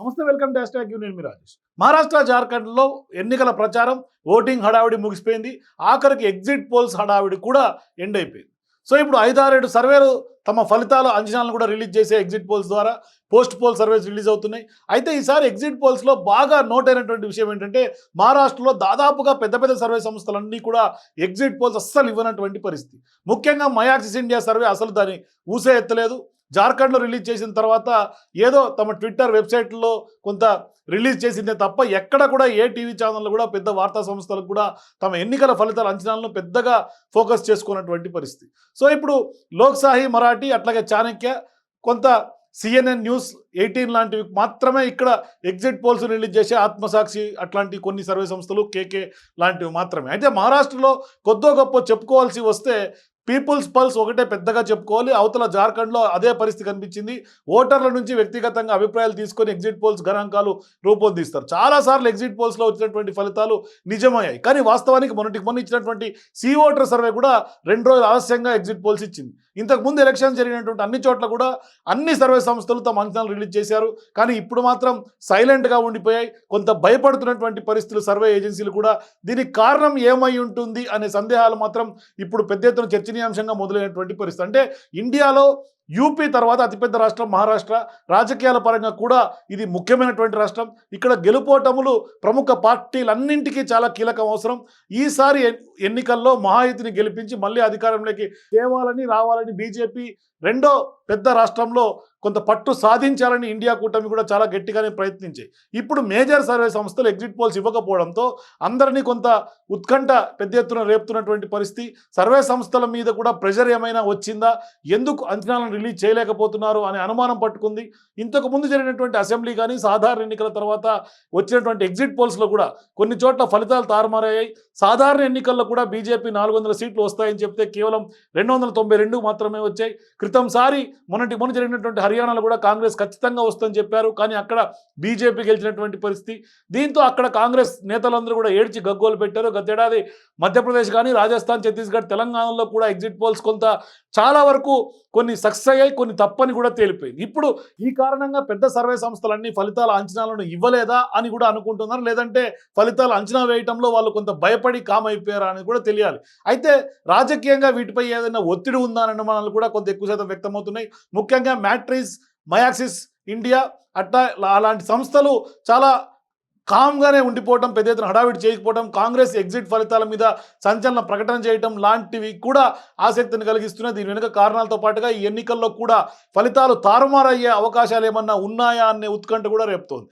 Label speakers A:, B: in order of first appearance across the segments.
A: నమస్తే welcome to hash నేను మీ రాజేష్. మహారాష్ట్ర జార్ఖండ్లో ఎన్నికల ప్రచారం ఓటింగ్ హడావిడి ముగిసిపోయింది. ఆఖరికి ఎగ్జిట్ పోల్స్ హడావిడి కూడా ఎండ్ అయిపోయింది. సో ఇప్పుడు ఐదారేడు సర్వేలు తమ ఫలితాల అంచనాలను కూడా రిలీజ్ చేసే ఎగ్జిట్ పోల్స్ ద్వారా పోస్ట్ పోల్ సర్వేస్ రిలీజ్ అవుతున్నాయి. అయితే ఈసారి ఎగ్జిట్ పోల్స్లో బాగా నోట్ అయినటువంటి విషయం ఏంటంటే మహారాష్ట్రలో దాదాపుగా పెద్ద పెద్ద సర్వే సంస్థలన్నీ కూడా ఎగ్జిట్ పోల్స్ అస్సలు ఇవ్వనటువంటి పరిస్థితి. ముఖ్యంగా మయాక్సిస్ ఇండియా సర్వే అసలు దాన్ని ఊసే ఎత్తలేదు. జార్ఖండ్లో రిలీజ్ చేసిన తర్వాత ఏదో తమ ట్విట్టర్ వెబ్సైట్లో కొంత రిలీజ్ చేసిందే తప్ప ఎక్కడ కూడా ఏ టీవీ ఛానళ్ళు కూడా పెద్ద వార్తా సంస్థలకు కూడా తమ ఎన్నికల ఫలితాల అంచనాలను పెద్దగా ఫోకస్ చేసుకున్నటువంటి పరిస్థితి. సో ఇప్పుడు లోక్సాహి మరాఠీ అట్లాగే చాణక్య కొంత సిఎన్ఎన్ న్యూస్ ఎయిటీన్ లాంటివి మాత్రమే ఇక్కడ ఎగ్జిట్ పోల్స్ రిలీజ్ చేసే ఆత్మసాక్షి అట్లాంటి కొన్ని సర్వే సంస్థలు కేకే లాంటివి మాత్రమే. అయితే మహారాష్ట్రలో కొద్దో గొప్ప చెప్పుకోవాల్సి వస్తే పీపుల్స్ పల్స్ ఒకటే పెద్దగా చెప్పుకోవాలి. అవతల జార్ఖండ్లో అదే పరిస్థితి కనిపించింది. ఓటర్ల నుంచి వ్యక్తిగతంగా అభిప్రాయాలు తీసుకొని ఎగ్జిట్ పోల్స్ గణాంకాలు రూపొందిస్తారు. చాలాసార్లు ఎగ్జిట్ పోల్స్లో వచ్చినటువంటి ఫలితాలు నిజమయ్యాయి. కానీ వాస్తవానికి మొన్నటికి మొన్న ఇచ్చినటువంటి సి ఓటర్ సర్వే కూడా రెండు రోజులు ఆలస్యంగా ఎగ్జిట్ పోల్స్ ఇచ్చింది. ఇంతకుముందు ఎలక్షన్ జరిగినటువంటి అన్ని చోట్ల కూడా అన్ని సర్వే సంస్థలు తమ అంచనాలు రిలీజ్ చేశారు. కానీ ఇప్పుడు మాత్రం సైలెంట్గా ఉండిపోయాయి. కొంత భయపడుతున్నటువంటి పరిస్థితులు సర్వే ఏజెన్సీలు కూడా దీనికి కారణం ఏమై ఉంటుంది అనే సందేహాలు మాత్రం ఇప్పుడు పెద్ద ఎత్తున చర్చనీయాంశంగా మొదలైనటువంటి పరిస్థితి. అంటే ఇండియాలో యూపీ తర్వాత అతిపెద్ద రాష్ట్రం మహారాష్ట్ర. రాజకీయాల పరంగా కూడా ఇది ముఖ్యమైనటువంటి రాష్ట్రం. ఇక్కడ గెలుపోటములు ప్రముఖ పార్టీలన్నింటికీ చాలా కీలకం అవసరం. ఈసారి ఎన్నికల్లో మహాయుతిని గెలిపించి మళ్ళీ అధికారంలోకి తేవాలని రావాలని బీజేపీ రెండో పెద్ద రాష్ట్రంలో కొంత పట్టు సాధించాలని ఇండియా కూటమి కూడా చాలా గట్టిగానే ప్రయత్నించాయి ఇప్పుడు మేజర్ సర్వే సంస్థలు ఎగ్జిట్ పోల్స్ ఇవ్వకపోవడంతో అందరినీ కొంత ఉత్కంఠ పెద్ద ఎత్తున రేపుతున్నటువంటి పరిస్థితి. సర్వే సంస్థల మీద కూడా ప్రెషర్ ఏమైనా వచ్చిందా? ఎందుకు అంచనాలను రిలీజ్ చేయలేకపోతున్నారు అనే అనుమానం పట్టుకుంది. ఇంతకు ముందు జరిగినటువంటి అసెంబ్లీ కానీ సాధారణ ఎన్నికల తర్వాత వచ్చినటువంటి ఎగ్జిట్ పోల్స్లో కూడా కొన్ని చోట్ల ఫలితాలు తారుమారయ్యాయి. సాధారణ ఎన్నికల్లో కూడా బీజేపీ నాలుగు వందల సీట్లు వస్తాయని చెప్తే కేవలం రెండు వందల తొంభై రెండు మాత్రమే వచ్చాయి. క్రితం సారి మొన్నటి మొన్న జరిగినటువంటి హర్యానాలో కూడా కాంగ్రెస్ ఖచ్చితంగా వస్తుందని చెప్పారు. కానీ అక్కడ బీజేపీ గెలిచినటువంటి పరిస్థితి. దీంతో అక్కడ కాంగ్రెస్ నేతలందరూ కూడా ఏడ్చి గగ్గోలు పెట్టారు. గతేడాది మధ్యప్రదేశ్ కానీ రాజస్థాన్ ఛత్తీస్గఢ్ తెలంగాణలో కూడా ఎగ్జిట్ పోల్స్ కొంత చాలా వరకు కొన్ని సక్సెస్ అయ్యాయి కొన్ని తప్పని కూడా తేలిపోయింది. ఇప్పుడు ఈ కారణంగా పెద్ద సర్వే సంస్థలన్నీ ఫలితాల అంచనాలను ఇవ్వలేదా అని కూడా అనుకుంటున్నారు. లేదంటే ఫలితాలు అంచనా వేయటంలో వాళ్ళు కొంత భయపడి కామ్ అయిపోయారా అని కూడా తెలియాలి. అయితే రాజకీయంగా వీటిపై ఏదైనా ఒత్తిడి ఉందా అనే అనుమానాలు కూడా కొంత ఎక్కువ శాతం వ్యక్తమవుతున్నాయి. ముఖ్యంగా మ్యాట్రిస్ మయాక్సిస్ ఇండియా అట్లా అలాంటి సంస్థలు చాలా కామ్గానే ఉండిపోవడం పెద్ద ఎత్తున హడావిడి చేయకపోవడం కాంగ్రెస్ ఎగ్జిట్ ఫలితాల మీద సంచలన ప్రకటన చేయటం లాంటివి కూడా ఆసక్తిని కలిగిస్తున్నాయి. దీని వెనుక కారణాలతో పాటుగా ఈ ఎన్నికల్లో కూడా ఫలితాలు తారుమారయ్యే అవకాశాలు ఏమన్నా ఉన్నాయా అనే ఉత్కంఠ కూడా రేపుతోంది.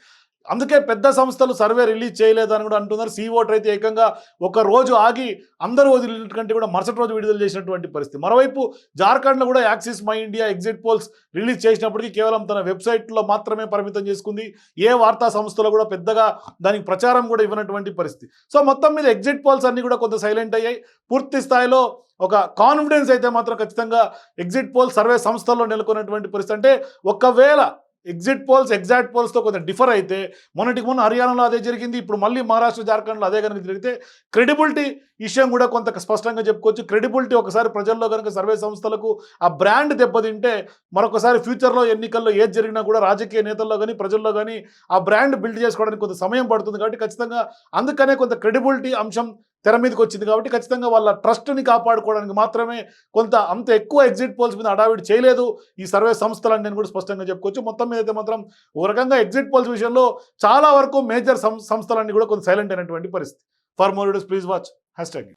A: అందుకే పెద్ద సంస్థలు సర్వే రిలీజ్ చేయలేదని కూడా అంటున్నారు. సీ ఓటర్ అయితే ఏకంగా ఒక రోజు ఆగి అందరూ వదిలినటువంటి కంటే కూడా మరుసటి రోజు విడుదల చేసినటువంటి పరిస్థితి. మరోవైపు జార్ఖండ్లో కూడా Axis My India exit polls release చేసినప్పటికీ కేవలం తన వెబ్సైట్లో మాత్రమే పరిమితం చేసుకుంది. ఏ వార్తా సంస్థలో కూడా పెద్దగా దానికి ప్రచారం కూడా ఇవ్వనటువంటి పరిస్థితి. సో మొత్తం మీద ఎగ్జిట్ పోల్స్ అన్ని కూడా కొంత సైలెంట్ అయ్యాయి. పూర్తి స్థాయిలో ఒక కాన్ఫిడెన్స్ అయితే మాత్రం ఖచ్చితంగా ఎగ్జిట్ పోల్ సర్వే సంస్థల్లో నెలకొన్నటువంటి పరిస్థితి. అంటే ఒకవేళ ఎగ్జిట్ పోల్స్ ఎగ్జాక్ట్ పోల్స్తో కొంత డిఫర్ అయితే మొన్నటికి మొన్న హర్యానాలో అదే జరిగింది ఇప్పుడు మళ్ళీ మహారాష్ట్ర జార్ఖండ్లో అదే కనుక జరిగితే క్రెడిబిలిటీ విషయం కూడా కొంత స్పష్టంగా చెప్పుకోవచ్చు. క్రెడిబిలిటీ ఒకసారి ప్రజల్లో కనుక సర్వే సంస్థలకు ఆ బ్రాండ్ దెబ్బతింటే మరొకసారి ఫ్యూచర్లో ఎన్నికల్లో ఏది జరిగినా కూడా రాజకీయ నేతల్లో కానీ ప్రజల్లో కానీ ఆ బ్రాండ్ బిల్డ్ చేసుకోవడానికి కొంత సమయం పడుతుంది కాబట్టి ఖచ్చితంగా అందుకనే కొంత క్రెడిబిలిటీ అంశం తెర మీదకి వచ్చింది కాబట్టి ఖచ్చితంగా వాళ్ళ ట్రస్ట్ని కాపాడుకోవడానికి మాత్రమే కొంత అంత ఎక్కువ ఎగ్జిట్ పోల్స్ మీద అడావిడి చేయలేదు. ఈ సర్వే సంస్థలని నేను కూడా స్పష్టంగా చెప్పుకోవచ్చు. మొత్తం మీద అయితే మాత్రం ఓ రకంగా ఎగ్జిట్ పోల్స్ విషయంలో చాలా వరకు మేజర్ సంస్థలన్నీ కూడా కొంత సైలెంట్ అయినటువంటి పరిస్థితి. For more please watch hashtag